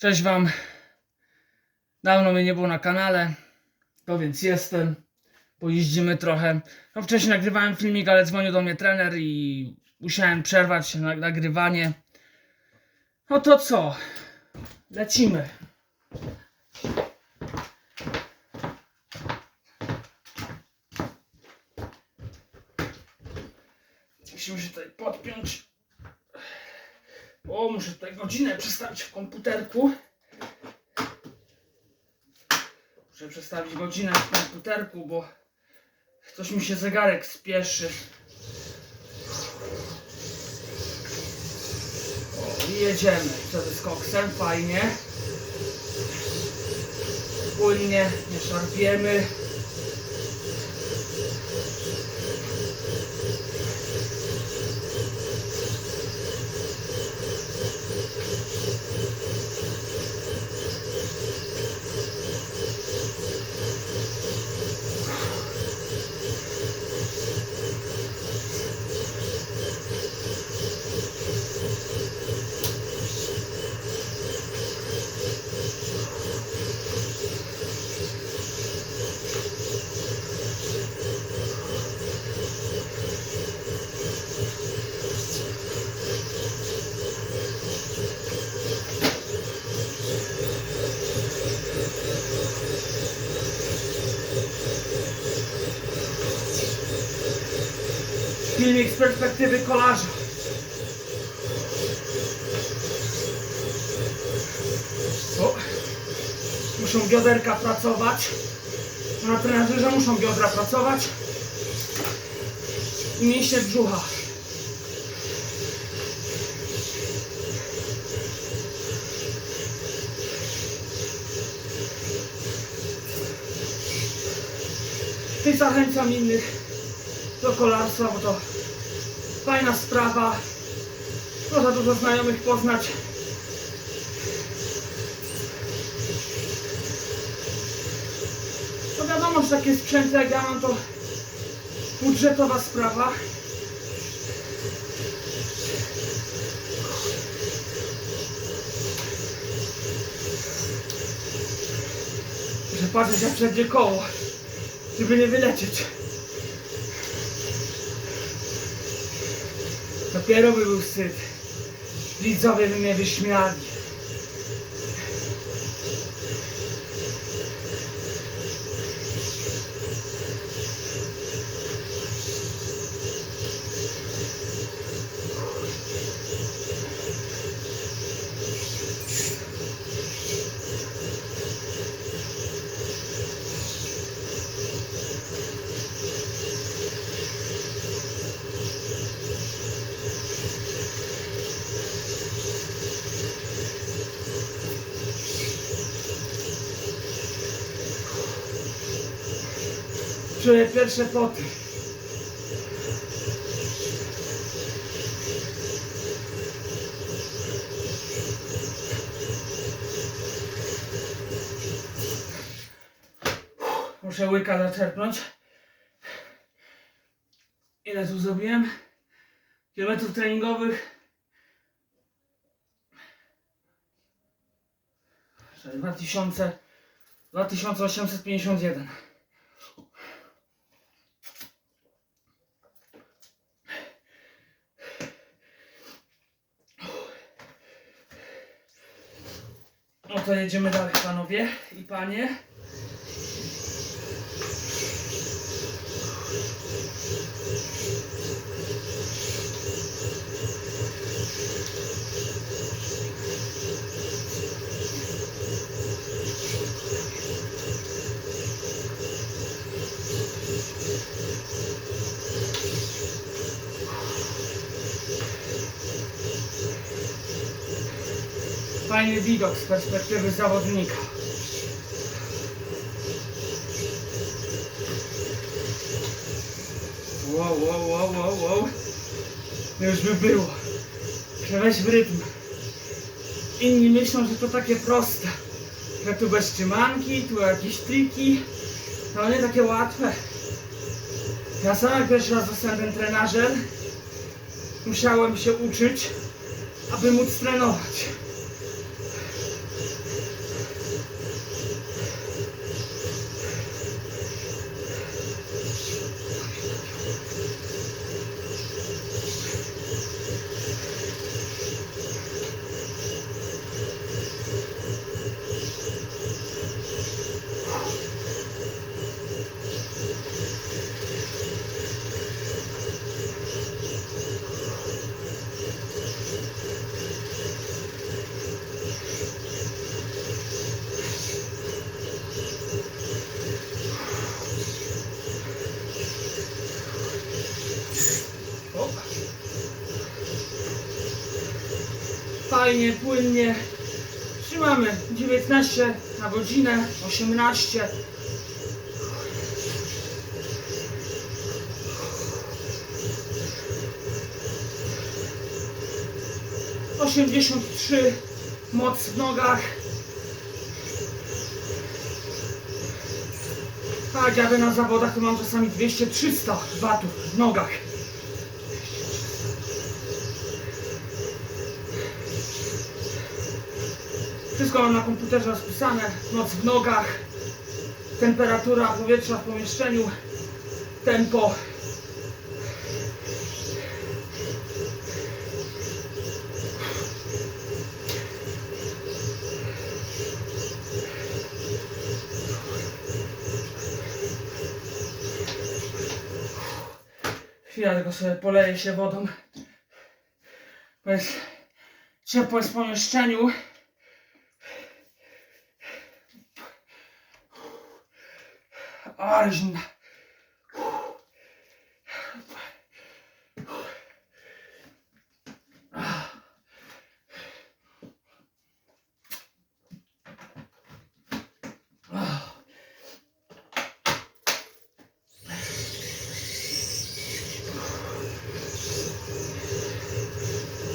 Cześć Wam. Dawno mnie nie było na kanale, to więc jestem. Pojeździmy trochę. No wcześniej nagrywałem filmik, ale dzwonił do mnie trener i musiałem przerwać na, nagrywanie. No to co? Lecimy. Musimy się tutaj podpiąć. O, muszę tutaj godzinę przestawić w komputerku. Muszę przestawić godzinę w komputerku, bo coś mi się zegarek spieszy. O, jedziemy. Wtedy z koksem, fajnie. Płynnie, nie szarpiemy. Filmik z perspektywy kolarza. O. Muszą bioderka pracować. Na trenerze muszą biodra pracować. I mięśnie brzucha. I zachęcam innych do kolarstwa, bo to fajna sprawa. Można dużo znajomych poznać. No wiadomo, że takie sprzęty jak ja mam to budżetowa sprawa. Muszę patrzeć jak przejdzie koło, żeby nie wylecieć. Dopiero by był wstyd. Widzowie by mnie wyśmiali. Czuję pierwsze poty. Muszę łyka zaczerpnąć. Ile tu zrobiłem? Kilometrów treningowych. Jeszcze 2000, 2851. to jedziemy dalej, panowie i panie. Fajny widok z perspektywy zawodnika. Wow, wow, wow, wow, wow. Już by było. Weź w rytm. Inni myślą, że to takie proste. Że tu bez trzymanki, tu jakieś triki. To nie takie łatwe. Ja sam pierwszy raz zostałem ten trenażer, musiałem się uczyć, aby móc trenować. Fajnie, płynnie. Trzymamy 19 na godzinę, 18. Osiemdziesiąt trzy, moc w nogach. Tak, jadę na zawodach, mam czasami 200-300 watów w nogach. Wszystko mam na komputerze rozpisane, noc w nogach, temperatura powietrza w pomieszczeniu, tempo. Chwila, tylko sobie poleję się wodą. Jest ciepło jest w pomieszczeniu. Ale zimna.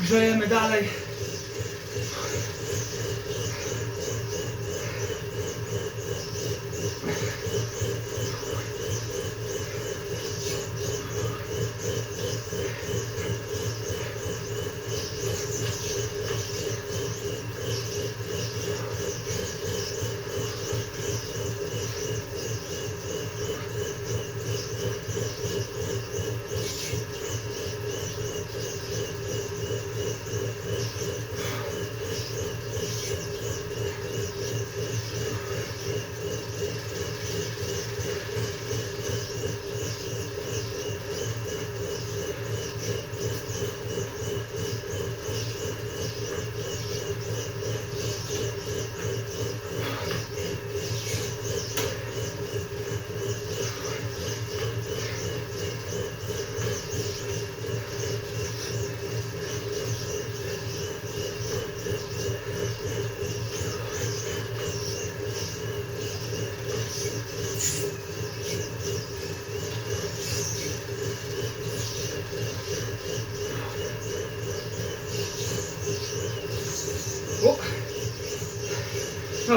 Grzejemy dalej.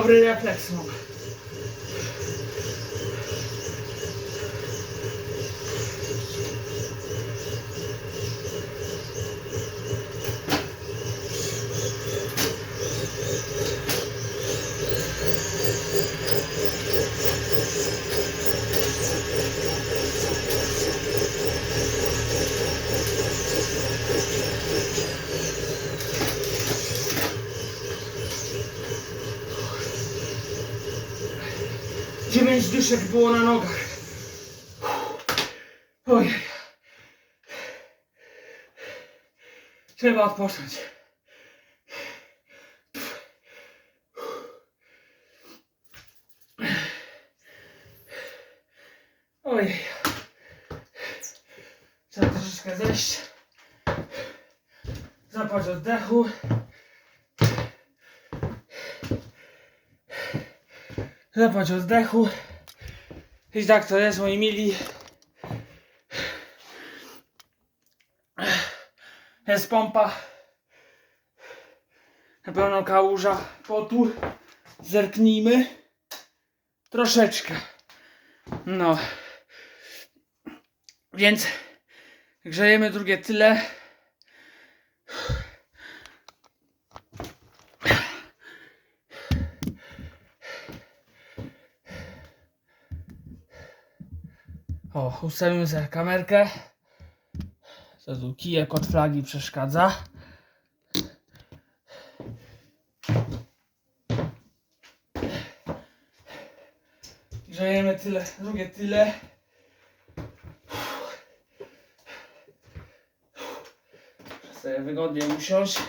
cover reflex. Dziewięć dyszek było na nogach. Ojej. Trzeba odpocząć. Ojej. Trzeba troszeczkę zejść. Zapać oddechu. Zapać oddechu. I tak to jest, moi mili. Jest pompa. Na pewno kałuża potu. Zerknijmy. Troszeczkę. No. Więc grzejemy drugie tyle. O, ustawimy sobie kamerkę. Co tu kijek od flagi przeszkadza. Grzejemy tyle, drugie tyle. Muszę sobie wygodnie usiąść.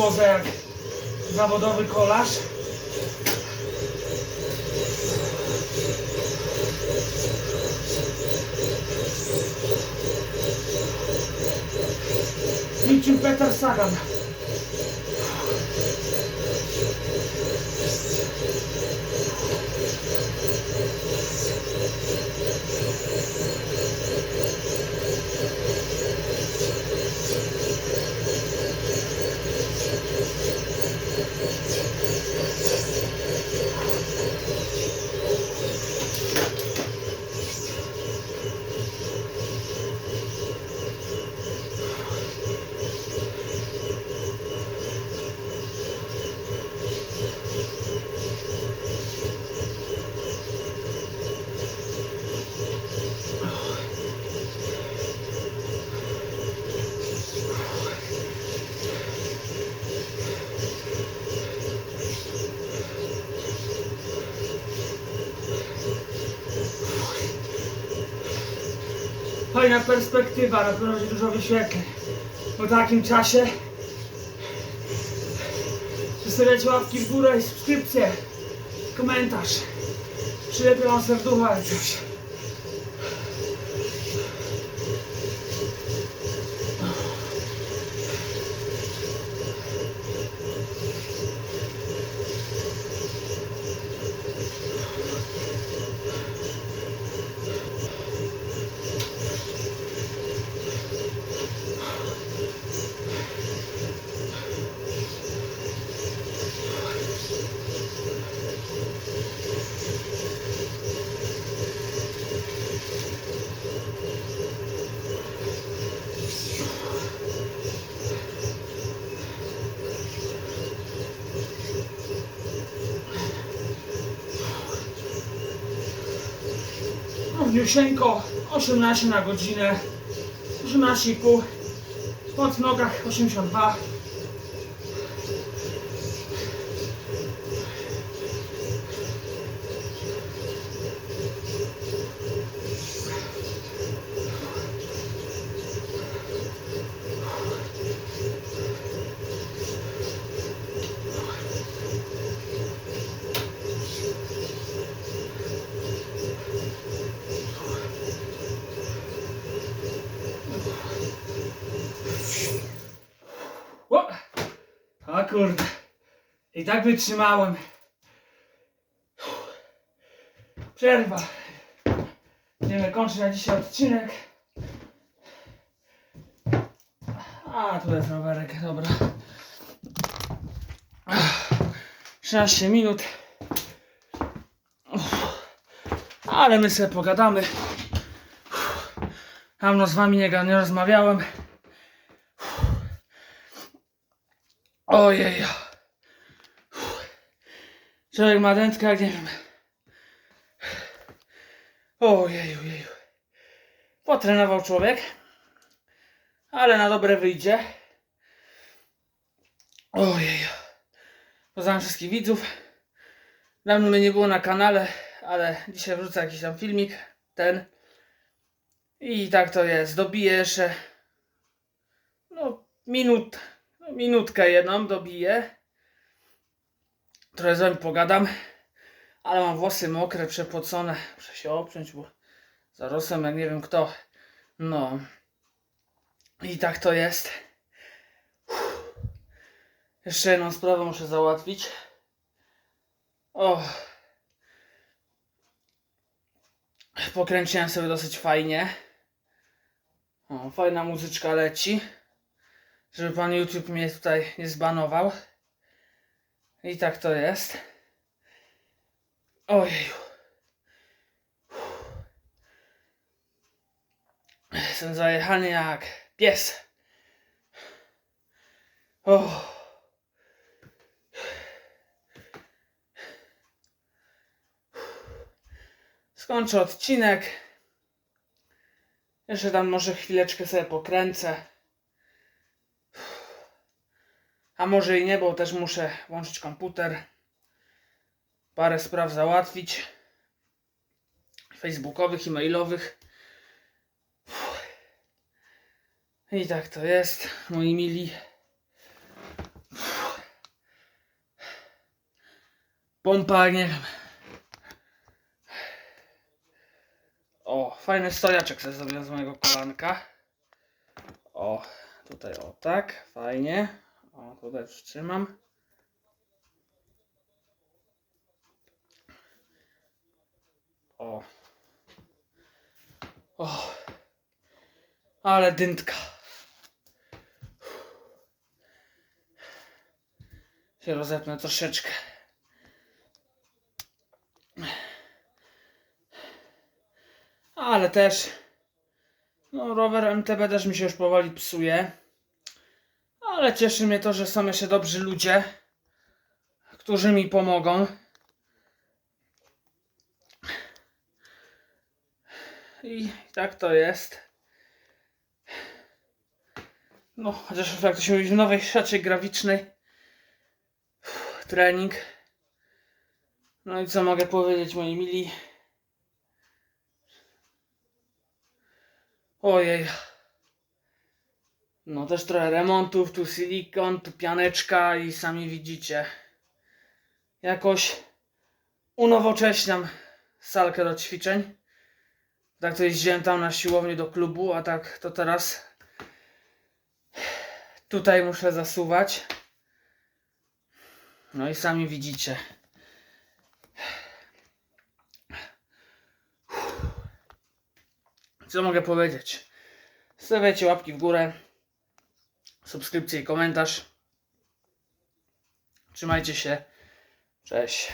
Pozę jak zawodowy kolarz. Niczym Peter Sagan. Fajna perspektywa, na pewno będzie dużo wyświetleń. Po takim czasie zostawiacie łapki w górę i subskrypcję, komentarz. Przylepię wam serducha coś. Równiusieńko 18 na godzinę 18,5 Pod nogach 82 O! A kurde. I tak wytrzymałem. Przerwa. Będziemy kończyć na dzisiaj odcinek. A, tu jest rowerek, dobra. 13 minut. Ale my sobie pogadamy. Dawno z wami nie, nie rozmawiałem. Ojej. Człowiek ma dętkę, jak nie wiem. Ojej, ojej. Potrenował człowiek. Ale na dobre wyjdzie. Ojej. Pozdrawiam wszystkich widzów. Dawno mnie nie było na kanale, ale dzisiaj wrzucę jakiś tam filmik. Ten. I tak to jest. Dobiję jeszcze. No, minut. Minutkę jedną dobiję. Trochę z wami pogadam. Ale mam włosy mokre, przepocone. Muszę się obciąć, bo zarosłem jak nie wiem kto. No. I tak to jest. Uff. Jeszcze jedną sprawę muszę załatwić. O. Pokręciłem sobie dosyć fajnie. O, fajna muzyczka leci. Żeby pan YouTube mnie tutaj nie zbanował. I tak to jest. Ojej. Jestem zajechany jak pies. O. Skończę odcinek. Jeszcze tam może chwileczkę sobie pokręcę. A może i nie, bo też muszę włączyć komputer. Parę spraw załatwić. Facebookowych, e-mailowych. I tak to jest, moi mili. Uff. Pompa, nie wiem. O, fajny stojaczek sobie zrobiłem z mojego kolanka. O, tutaj o tak, fajnie. O, tutaj przytrzymam. O. O. Ale dyntka. Się rozepnę troszeczkę. Ale też. No, rower MTB też mi się już powoli psuje. Ale cieszy mnie to, że są jeszcze dobrzy ludzie, którzy mi pomogą. I tak to jest. No, chociaż jak to się mówi w nowej szacie graficznej. Trening. No i co mogę powiedzieć, moi mili? Ojej. No też trochę remontów, tu silikon, tu pianeczka i sami widzicie. Jakoś unowocześniam salkę do ćwiczeń. Tak to jeździłem tam na siłownię do klubu, a tak to teraz tutaj muszę zasuwać. No i sami widzicie. Co mogę powiedzieć? Stawiajcie łapki w górę, subskrypcję i komentarz. Trzymajcie się. Cześć.